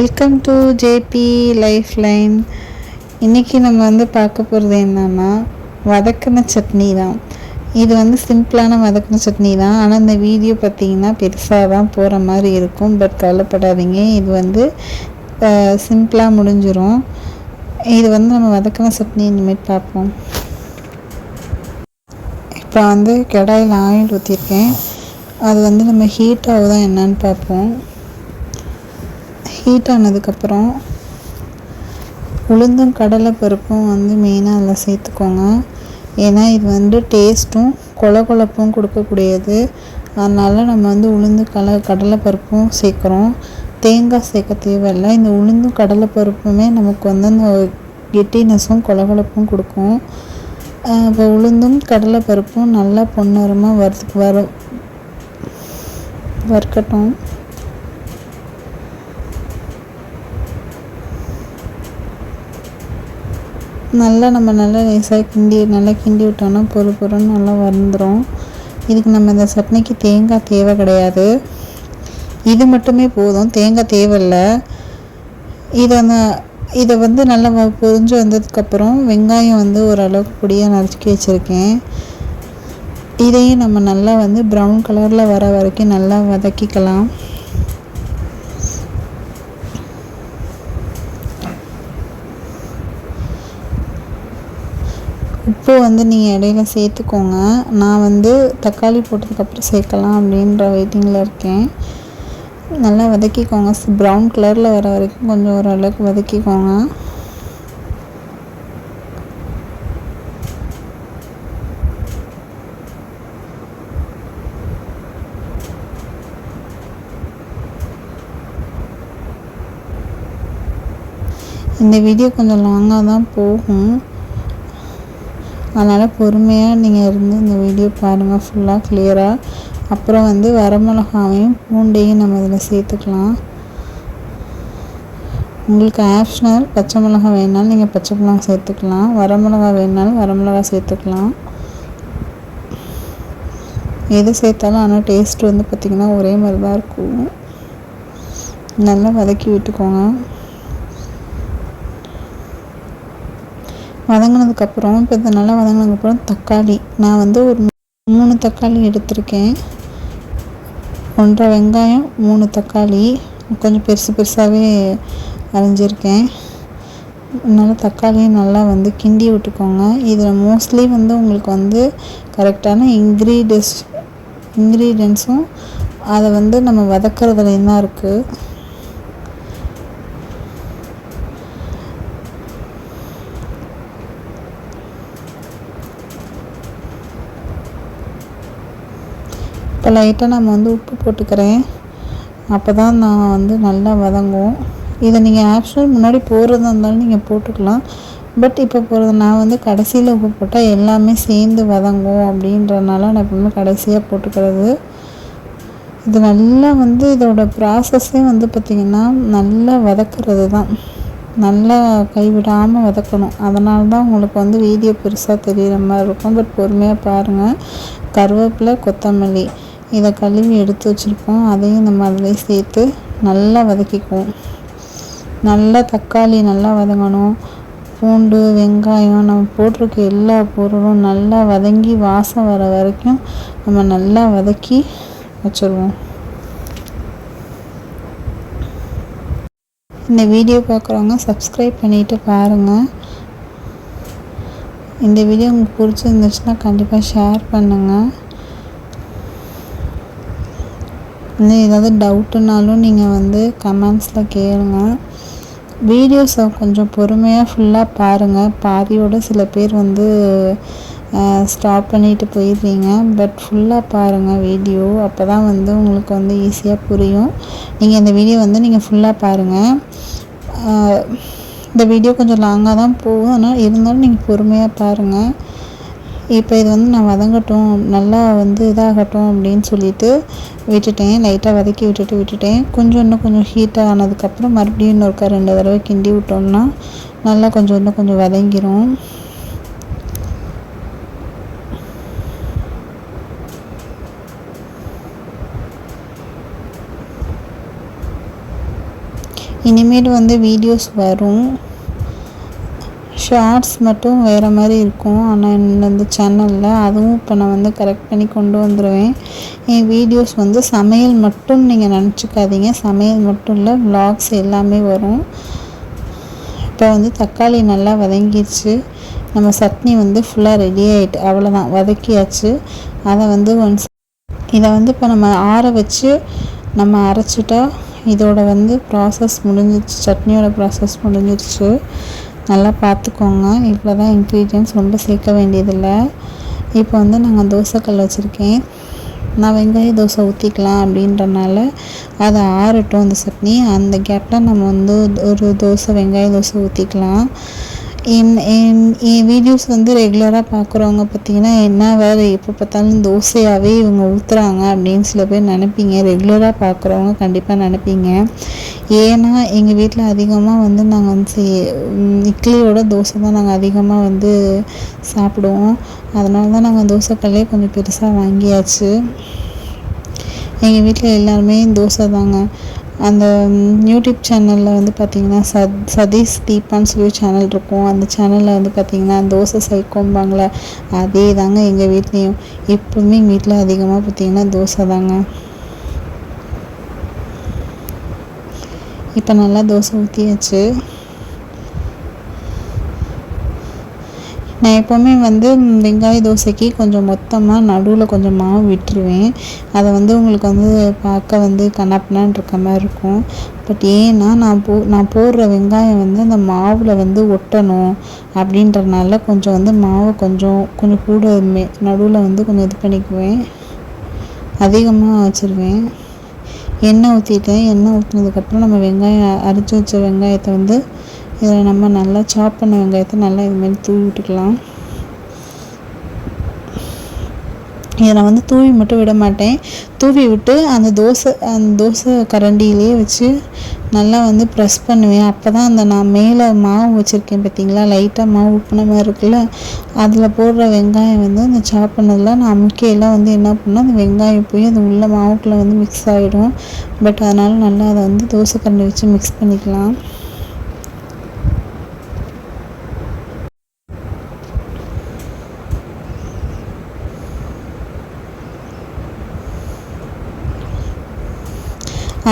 Welcome to JB life line இன்றைக்கி நம்ம வந்து பார்க்க போகிறது என்னென்னா வதக்கின சட்னி தான். இது வந்து சிம்பிளான வதக்கின சட்னி தான். ஆனால் இந்த வீடியோ பார்த்தீங்கன்னா பெருசாக தான் போகிற மாதிரி இருக்கும். பட் கவலைப்படாதீங்க. இது வந்து சிம்பிளாக முடிஞ்சிடும் இது வந்து நம்ம வதக்கின சட்னி இனிமேல் பார்ப்போம். இப்போ வந்து கடாயில் ஆயில் ஊற்றிருக்கேன் அது வந்து நம்ம ஹீட் ஆகுதா என்னன்னு பார்ப்போம். ஹீட் ஆனதுக்கப்புறம் உளுந்தும் கடலை பருப்பும் வந்து மெயினாக அதில் சேர்த்துக்கோங்க. ஏன்னா இது வந்து டேஸ்ட்டும் கொல கொழப்பும் கொடுக்கக்கூடியது. அதனால் நம்ம வந்து உளுந்து கல கடலைப்பருப்பும் சேர்க்குறோம். தேங்காய் சேர்க்க தேவையில்லை. இந்த உளுந்தும் கடலைப்பருப்புமே நமக்கு வந்து அந்த கெட்டினஸும் கொல கொழப்பும் கொடுக்கும் இப்போ உளுந்தும் கடலைப்பருப்பும் நல்லா பொன்னரமாக வறுத்து வர வறுக்கட்டும். நல்லா நம்ம நல்லா லேசாக கிண்டி நல்லா கிண்டி விட்டோம்னா பொறு பொருன்னு நல்லா வந்துடும் இதுக்கு நம்ம இந்த சட்னிக்கு தேங்காய் தேவை கிடையாது. இது மட்டுமே போதும். தேங்காய் தேவையில்லை. இதை அந்த இதை வந்து நல்லா பொரிஞ்சு வந்ததுக்கப்புறம் வெங்காயம் வந்து ஓரளவுக்கு பொடியாக நறுக்கி வச்சுருக்கேன். இதையும் நம்ம நல்லா வந்து ப்ரௌன் கலரில் வர வரைக்கும் நல்லா வதக்கிக்கலாம். உப்பு வந்து நீங்கள் இடையில சேர்த்துக்கோங்க. நான் வந்து தக்காளி போட்டதுக்கப்புறம் சேர்க்கலாம் அப்படின்ற வெயிட்டிங்கில் இருக்கேன். நல்லா வதக்கிக்கோங்க. ப்ரௌன் கலரில் வர வரைக்கும் கொஞ்சம் ஓரளவுக்கு வதக்கிக்கோங்க. இந்த வீடியோ கொஞ்சம் லாங்காக தான் போகும். அதனால் பொறுமையாக நீங்கள் இருந்து இந்த வீடியோ பாருங்கள் ஃபுல்லாக கிளியராக அப்புறம் வந்து வரமிளகாவையும் பூண்டையும் நம்ம இதில் சேர்த்துக்கலாம். உங்களுக்கு ஆப்ஷனல் பச்சை மிளகா வேணாலும் நீங்கள் பச்சை மிளகா சேர்த்துக்கலாம். வரமிளகா வேணாலும் வரமிளகா சேர்த்துக்கலாம். எது சேர்த்தாலும் ஆனால் டேஸ்ட் வந்து பார்த்திங்கன்னா ஒரே மாதிரி தான் இருக்கும். நல்லா வதக்கி விட்டுக்கோங்க. வதங்கினதுக்கப்புறம் இப்போ இது நல்லா வதங்கினதுக்கப்புறம் தக்காளி. நான் வந்து ஒரு மூணு தக்காளி எடுத்திருக்கேன். ஒன்றரை வெங்காயம் மூணு தக்காளி. கொஞ்சம் பெருசு பெருசாகவே அரைஞ்சிருக்கேன். அதனால் தக்காளியும் நல்லா வந்து கிண்டி விட்டுக்கோங்க. இதில் மோஸ்ட்லி வந்து உங்களுக்கு வந்து கரெக்டான இன்க்ரீடியன்ஸ் இன்க்ரீடியன்ஸும் அதை வந்து நம்ம வதக்கிறதுலேயும் தான் இருக்குது இப்போ லைட்டாக நம்ம வந்து உப்பு போட்டுக்கிறேன். அப்போ தான் நான் வந்து நல்லா வதங்கும். இதை நீங்கள் ஆப்ஷனல் முன்னாடி போடுறதா இருந்தாலும் நீங்கள் போட்டுக்கலாம். பட் இப்போ போகிறது நான் வந்து கடைசியில் உப்பு போட்டால் எல்லாமே சேர்ந்து வதங்கும் அப்படின்றனால நான் எப்பவுமே கடைசியாக போட்டுக்கிறது. இது நல்லா வந்து இதோட ப்ராசஸ்ஸே வந்து பார்த்திங்கன்னா நல்லா வதக்கிறது தான் நல்லா கைவிடாமல் வதக்கணும். அதனால தான் உங்களுக்கு வந்து வீடியோ பெருசாக தெரிகிற மாதிரி இருக்கும். பட் பொறுமையாக பாருங்கள் கருவேப்பிலை கொத்தமல்லி. இதை கழுவி எடுத்து வச்சுருப்போம். அதையும் நம்ம அதிலே சேர்த்து நல்லா வதக்கிக்குவோம். நல்லா தக்காளி நல்லா வதங்கணும். பூண்டு வெங்காயம் நம்ம போட்டிருக்க எல்லா பொருளும் நல்லா வதங்கி வாசம் வர வரைக்கும் நம்ம நல்லா வதக்கி வச்சுருவோம். இந்த வீடியோ பார்க்குறவங்க சப்ஸ்கிரைப் பண்ணிவிட்டு பாருங்கள் இந்த வீடியோ உங்களுக்கு பிடிச்சிருந்துச்சுன்னா கண்டிப்பாக ஷேர் பண்ணுங்கள் வந்து ஏதாவது டவுட்டுனாலும் நீங்கள் வந்து கமெண்ட்ஸில் கேளுங்க. வீடியோஸை கொஞ்சம் பொறுமையாக ஃபுல்லாக பாருங்கள் பாதியோட சில பேர் வந்து ஸ்டாப் பண்ணிட்டு போயிடுறீங்க. பட் ஃபுல்லாக பாருங்கள் வீடியோ அப்போ தான் வந்து உங்களுக்கு வந்து ஈஸியாக புரியும். நீங்கள் இந்த வீடியோ வந்து நீங்கள் ஃபுல்லாக பாருங்கள் இந்த வீடியோ கொஞ்சம் லாங்காக தான் போகும். ஆனால் இருந்தாலும் நீங்கள் பொறுமையாக பாருங்கள் இப்போ இது வந்து நான் வதங்கட்டும் நல்லா வந்து இதாகட்டும் அப்படின்னு சொல்லிட்டு விட்டுட்டேன். லைட்டாக வதக்கி விட்டுட்டு விட்டுட்டேன். கொஞ்சம் இன்னும் கொஞ்சம் ஹீட்டாக ஆனதுக்கப்புறம் மறுபடியும் இன்னொருக்கா ரெண்டு தடவை கிண்டி விட்டோம்னா நல்லா கொஞ்சம் இன்னும் கொஞ்சம் வதங்கிரும். இனிமேல் வந்து வீடியோஸ் வரும். ஷார்ட்ஸ் மட்டும் வேறு மாதிரி இருக்கும். ஆனால் இந்த சேனலில் அதுவும் இப்போ நான் வந்து கரெக்ட் பண்ணி கொண்டு வந்துடுவேன் என் வீடியோஸ் வந்து சமையல் மட்டும் நீங்கள் நினச்சிக்காதீங்க. சமையல் மட்டும் இல்லை வ்ளாக்ஸ் எல்லாமே வரும். இப்போ வந்து தக்காளி நல்லா வதங்கிடுச்சு நம்ம சட்னி வந்து ஃபுல்லாக ரெடி ஆகிட்டு அவ்வளோதான் வதக்கியாச்சு. அதை வந்து ஒன்ஸ் இதை வந்து இப்போ நம்ம ஆற வச்சு நம்ம அரைச்சிட்டா இதோட வந்து ப்ராசஸ் முடிஞ்சிருச்சு. சட்னியோட ப்ராசஸ் முடிஞ்சிருச்சு. நல்லா பார்த்துக்கோங்க. இவ்வளோ தான் இன்க்ரீடியன்ஸ் ரொம்ப சேர்க்க வேண்டியதில்லை. இப்போ வந்து நாங்கள் தோசைக்கல் வச்சுருக்கேன். நான் வெங்காய தோசை ஊற்றிக்கலாம் அப்படின்றனால அதை ஆறட்டும் அந்த சட்னி. அந்த கேப்பில் நம்ம வந்து ஒரு தோசை வெங்காய தோசை ஊற்றிக்கலாம் என் என் என் வீடியோஸ் வந்து ரெகுலராக பார்க்குறவங்க பார்த்தீங்கன்னா என்ன வேறு எப்போ பார்த்தாலும் தோசையாகவே இவங்க ஊற்றுறாங்க அப்படின்னு சில பேர் நினைப்பீங்க. ரெகுலராக பார்க்குறவங்க கண்டிப்பாக நினைப்பீங்க. ஏன்னா எங்கள் வீட்டில் அதிகமாக வந்து நாங்கள் வந்து இட்லியோட தோசை தான் நாங்கள் அதிகமாக வந்து சாப்பிடுவோம். அதனால தான் நாங்கள் தோசைக்கல்லே கொஞ்சம் பெருசாக வாங்கியாச்சு. எங்கள் வீட்டில் எல்லாருமே தோசை தாங்க. அந்த யூடியூப் சேனலில் வந்து பார்த்திங்கன்னா சத் சதீஷ் தீபான்னு சொல்லி சேனல் இருக்கும். அந்த சேனலில் வந்து பார்த்திங்கன்னா தோசை சைக்கோம்பாங்களே அதே தாங்க எங்கள் வீட்லேயும். எப்போவுமே எங்கள் வீட்டில் அதிகமாக பார்த்திங்கன்னா தோசை தாங்க. இப்போ நல்லா தோசை ஊற்றியாச்சு நான் எப்போவுமே வந்து வெங்காய தோசைக்கு கொஞ்சம் மொத்தமாக நடுவில் கொஞ்சம் மாவு விட்டுருவேன். அதை வந்து உங்களுக்கு வந்து பார்க்க வந்து கண்ணாப்பினான் இருக்க மாதிரி இருக்கும். பட் ஏன்னா நான் போ நான் போடுற வெங்காயம் வந்து அந்த மாவில் வந்து ஒட்டணும் அப்படின்றனால கொஞ்சம் வந்து மாவை கொஞ்சம் கொஞ்சம் கூட நடுவில் வந்து கொஞ்சம் இது பண்ணிக்குவேன். அதிகமாக வச்சுருவேன். எண்ணெய் ஊற்றிட்டேன் எண்ணெய் ஊற்றினதுக்கப்புறம் நம்ம வெங்காயம் அரைச்சி வச்ச வெங்காயத்தை வந்து இதில் நம்ம நல்லா சாப் பண்ண வெங்காயத்தை நல்லா இதுமாரி தூவி விட்டுக்கலாம். இதை நான் வந்து தூவி மட்டும் விட மாட்டேன். தூவி விட்டு அந்த தோசை அந்த தோசை கரண்டியிலே வச்சு நல்லா வந்து ப்ரெஸ் பண்ணுவேன். அப்போ தான் அந்த நான் மேலே மாவு வச்சுருக்கேன் பார்த்தீங்களா லைட்டாக மாவு உப்புன மாதிரி இருக்குல்ல? அதில் போடுற வெங்காயம் வந்து அந்த சாப் பண்ணதில் நான் அமுக்கையெல்லாம் வந்து என்ன பண்ணால் அந்த வெங்காயம் போய் அது உள்ள மாவுக்குள்ளே வந்து மிக்ஸ் ஆகிடும் பட் அதனால் நல்லா அதை வந்து தோசை கரண்டி வச்சு மிக்ஸ் பண்ணிக்கலாம்.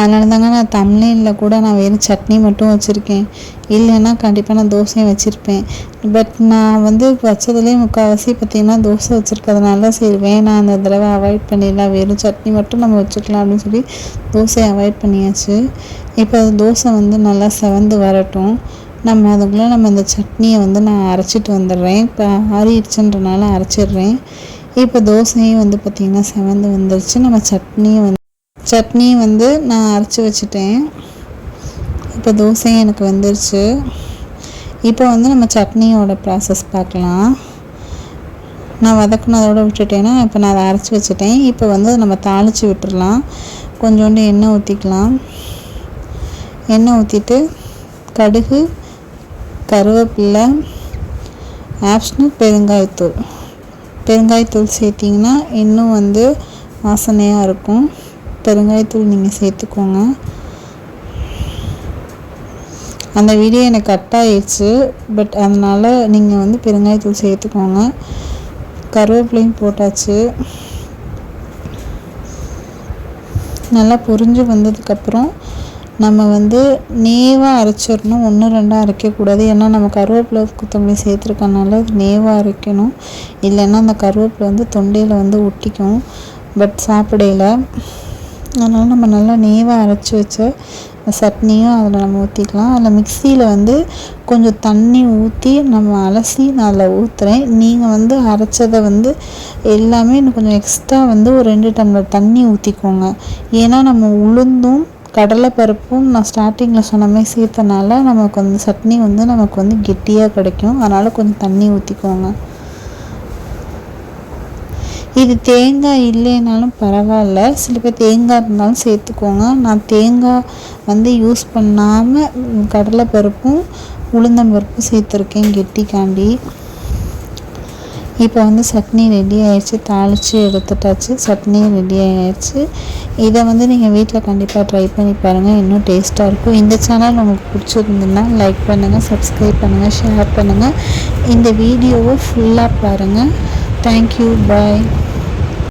அதனால தாங்க நான் தமிழில் கூட நான் வெறும் சட்னி மட்டும் வச்சுருக்கேன். இல்லைன்னா கண்டிப்பாக நான் தோசையும் வச்சுருப்பேன். பட் நான் வந்து வச்சதுலேயே முக்கால்வாசி பார்த்திங்கன்னா தோசை வச்சுருக்கிறதுனால சரி வேணாம் அந்த தடவை அவாய்ட் பண்ணிடலாம். வெறும் சட்னி மட்டும் நம்ம வச்சுக்கலாம் அப்படின்னு சொல்லி தோசையை அவாய்ட் பண்ணியாச்சு. இப்போ தோசை வந்து நல்லா செவந்து வரட்டும். நம்ம அதுக்குள்ளே நம்ம இந்த சட்னியை வந்து நான் அரைச்சிட்டு வந்துடுறேன். இப்போ ஆறிடுச்சுன்றனால அரைச்சிடுறேன். இப்போ தோசையும் வந்து பார்த்திங்கன்னா செவந்து வந்துருச்சு. நம்ம சட்னியும் வந்து சட்னி வந்து நான் அரைச்சி வச்சுட்டேன். இப்போ தோசையும் எனக்கு வந்துருச்சு. இப்போ வந்து நம்ம சட்னியோட ப்ராசஸ் பார்க்கலாம். நான் வதக்குனதோடு விட்டுட்டேன்னா இப்போ நான் அதை அரைச்சி வச்சுட்டேன். இப்போ வந்து நம்ம தாளித்து விட்டுடலாம் கொஞ்சோண்டு எண்ணெய் ஊற்றிக்கலாம் எண்ணெய் ஊற்றிட்டு கடுகு கருவேப்பில்லை ஆப்ஷனல் பெருங்காயத்தூள். பெருங்காயத்தூள் சேர்த்திங்கன்னா இன்னும் வந்து வாசனையாக இருக்கும். பெருங்காயத்தூள் நீங்கள் சேர்த்துக்கோங்க. அந்த வீடியோ எனக்கு கட் ஆயிடுச்சு பட் அதனால் நீங்கள் வந்து பெருங்காயத்தூள் சேர்த்துக்கோங்க. கருவேப்பிலையும் போட்டாச்சு. நல்லா பொரிஞ்சு வந்ததுக்கப்புறம் நம்ம வந்து நேவாக அரைச்சிடணும். ஒன்று ரெண்டாக அரைக்கக்கூடாது. ஏன்னா நம்ம கருவேப்பிலை கொத்தமல்லி சேர்த்துருக்கனால அது நேவாக அரைக்கணும். இல்லைன்னா அந்த கருவேப்பிலை வந்து தொண்டையில் வந்து ஒட்டிக்கும். பட் சாப்பிடையில அதனால் நம்ம நல்லா நேவாக அரைச்சி வச்ச சட்னியும் அதில் நம்ம ஊற்றிக்கலாம் அதில் மிக்சியில் வந்து கொஞ்சம் தண்ணி ஊற்றி நம்ம அலசி நான் அதில் ஊற்றுறேன் நீங்கள் வந்து அரைச்சதை வந்து எல்லாமே இன்னும் கொஞ்சம் எக்ஸ்ட்ரா வந்து ஒரு ரெண்டு டம்ளர் தண்ணி ஊற்றிக்கோங்க ஏன்னா நம்ம உளுந்தும் கடலைப்பருப்பும் நான் ஸ்டார்டிங்கில் சொன்ன மாதிரி சேர்த்தனால நமக்கு வந்து சட்னி வந்து நமக்கு வந்து கெட்டியாக கிடைக்கும். அதனால் கொஞ்சம் தண்ணி ஊற்றிக்கோங்க இது தேங்காய் இல்லைனாலும் பரவாயில்ல. சில பேர் தேங்காய் இருந்தாலும் சேர்த்துக்கோங்க. நான் தேங்காய் வந்து யூஸ் பண்ணாமல் கடலைப்பருப்பும் உளுந்தம்பருப்பும் சேர்த்துருக்கேன் கெட்டிக்காண்டி. இப்போ வந்து சட்னி ரெடி ஆயிடுச்சு தாளித்து எடுத்துட்டாச்சு. சட்னி ரெடி ஆயிடுச்சு இதை வந்து நீங்கள் வீட்டில் கண்டிப்பாக ட்ரை பண்ணி பாருங்கள் இன்னும் டேஸ்ட்டாக இருக்கும். இந்த சேனல் உங்களுக்கு பிடிச்சிருந்துன்னா லைக் பண்ணுங்கள் சப்ஸ்கிரைப் பண்ணுங்கள் ஷேர் பண்ணுங்கள் இந்த வீடியோவை ஃபுல்லாக பாருங்கள் தேங்க்யூ பாய்